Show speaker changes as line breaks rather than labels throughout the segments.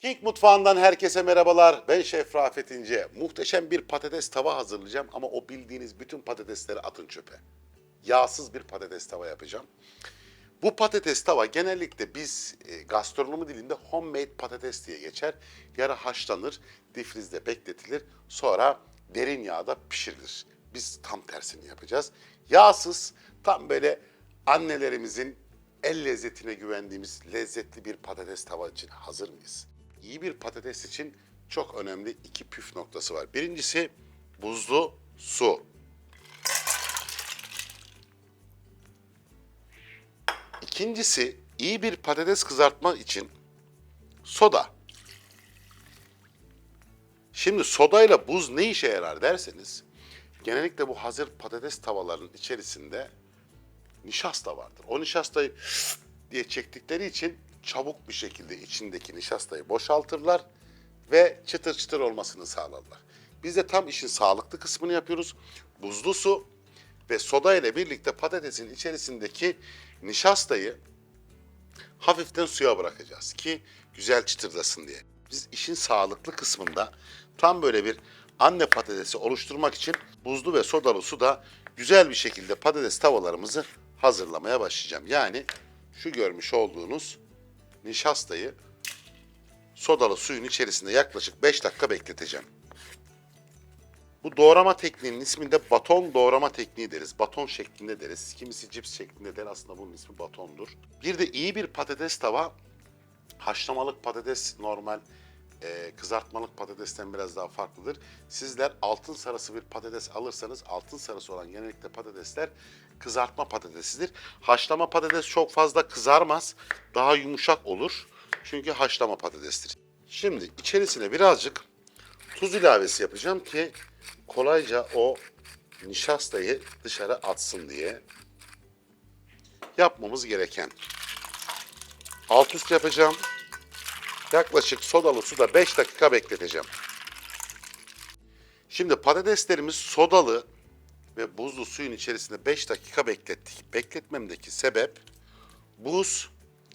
King Mutfağı'ndan herkese merhabalar. Ben Şef Rafet İnce. Muhteşem bir patates tava hazırlayacağım ama o bildiğiniz bütün patatesleri atın çöpe. Yağsız bir patates tava yapacağım. Bu patates tava genellikle biz e, gastronomi dilinde homemade patates diye geçer. Yarı haşlanır, difrizde bekletilir, sonra derin yağda pişirilir. Biz tam tersini yapacağız. Yağsız, tam böyle annelerimizin el lezzetine güvendiğimiz lezzetli bir patates tava için hazır mıyız? İyi bir patates için çok önemli iki püf noktası var. Birincisi buzlu su. İkincisi iyi bir patates kızartma için soda. Şimdi sodayla buz ne işe yarar derseniz genellikle bu hazır patates tavalarının içerisinde nişasta vardır. O nişastayı diye çektikleri için çabuk bir şekilde içindeki nişastayı boşaltırlar ve çıtır çıtır olmasını sağlarlar. Biz de tam işin sağlıklı kısmını yapıyoruz. Buzlu su ve soda ile birlikte patatesin içerisindeki nişastayı hafiften suya bırakacağız ki güzel çıtırdasın diye. Biz işin sağlıklı kısmında tam böyle bir anne patatesi oluşturmak için buzlu ve sodalı suda güzel bir şekilde patates tavalarımızı hazırlamaya başlayacağım. Yani şu görmüş olduğunuz nişastayı sodalı suyun içerisinde yaklaşık 5 dakika bekleteceğim. Bu doğrama tekniğinin isminde baton doğrama tekniği deriz. Baton şeklinde deriz. Kimisi cips şeklinde der. Aslında bunun ismi batondur. Bir de iyi bir patates tava haşlamalık patates normal e, kızartmalık patatesten biraz daha farklıdır. Sizler altın sarısı bir patates alırsanız altın sarısı olan genellikle patatesler kızartma patatesidir. Haşlama patates çok fazla kızarmaz. Daha yumuşak olur. Çünkü haşlama patatestir. Şimdi içerisine birazcık tuz ilavesi yapacağım ki kolayca o nişastayı dışarı atsın diye yapmamız gereken. Alt üst yapacağım. Yaklaşık sodalı suda 5 dakika bekleteceğim. Şimdi patateslerimiz sodalı ve buzlu suyun içerisinde 5 dakika beklettik. Bekletmemdeki sebep buz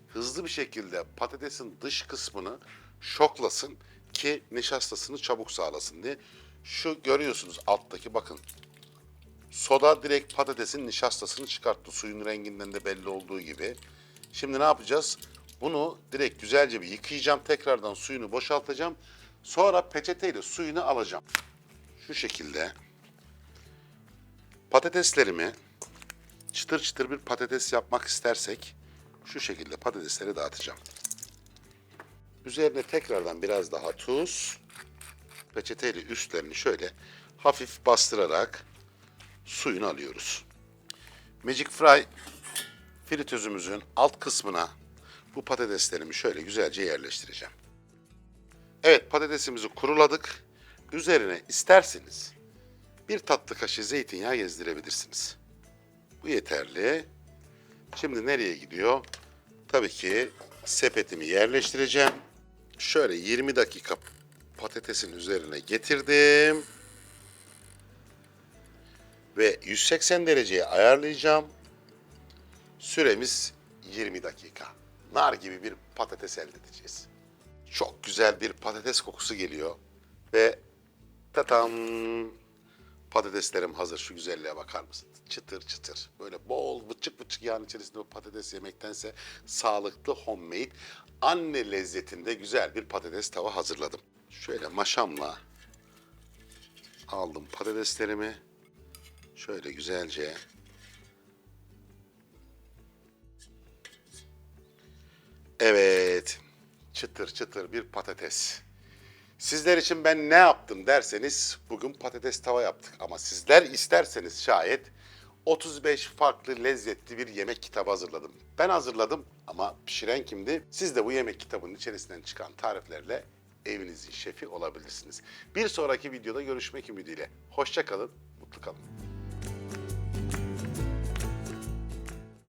hızlı bir şekilde patatesin dış kısmını şoklasın ki nişastasını çabuk sağlasın diye. Şu görüyorsunuz alttaki bakın. Soda direkt patatesin nişastasını çıkarttı. Suyun renginden de belli olduğu gibi. Şimdi ne yapacağız? Bunu direkt güzelce bir yıkayacağım. Tekrardan suyunu boşaltacağım. Sonra peçeteyle suyunu alacağım. Şu şekilde patateslerimi çıtır çıtır bir patates yapmak istersek şu şekilde patatesleri dağıtacağım. Üzerine tekrardan biraz daha tuz, peçeteyle üstlerini şöyle hafif bastırarak suyunu alıyoruz. Magic Fry fritözümüzün alt kısmına bu patateslerimi şöyle güzelce yerleştireceğim. Evet patatesimizi kuruladık. Üzerine isterseniz bir tatlı kaşığı zeytinyağı gezdirebilirsiniz. Bu yeterli. Şimdi nereye gidiyor? Tabii ki sepetimi yerleştireceğim. Şöyle 20 dakika patatesin üzerine getirdim. Ve 180 dereceye ayarlayacağım. Süremiz 20 dakika. Nar gibi bir patates elde edeceğiz. Çok güzel bir patates kokusu geliyor. Ve tatam patateslerim hazır. Şu güzelliğe bakar mısın? Çıtır çıtır. Böyle bol bıçık bıçık yağın içerisinde o patates yemektense sağlıklı homemade anne lezzetinde güzel bir patates tava hazırladım. Şöyle maşamla aldım patateslerimi. Şöyle güzelce Evet. Çıtır çıtır bir patates. Sizler için ben ne yaptım derseniz bugün patates tava yaptık. Ama sizler isterseniz şayet 35 farklı lezzetli bir yemek kitabı hazırladım. Ben hazırladım ama pişiren kimdi? Siz de bu yemek kitabının içerisinden çıkan tariflerle evinizin şefi olabilirsiniz. Bir sonraki videoda görüşmek ümidiyle. Hoşça kalın, mutlu kalın.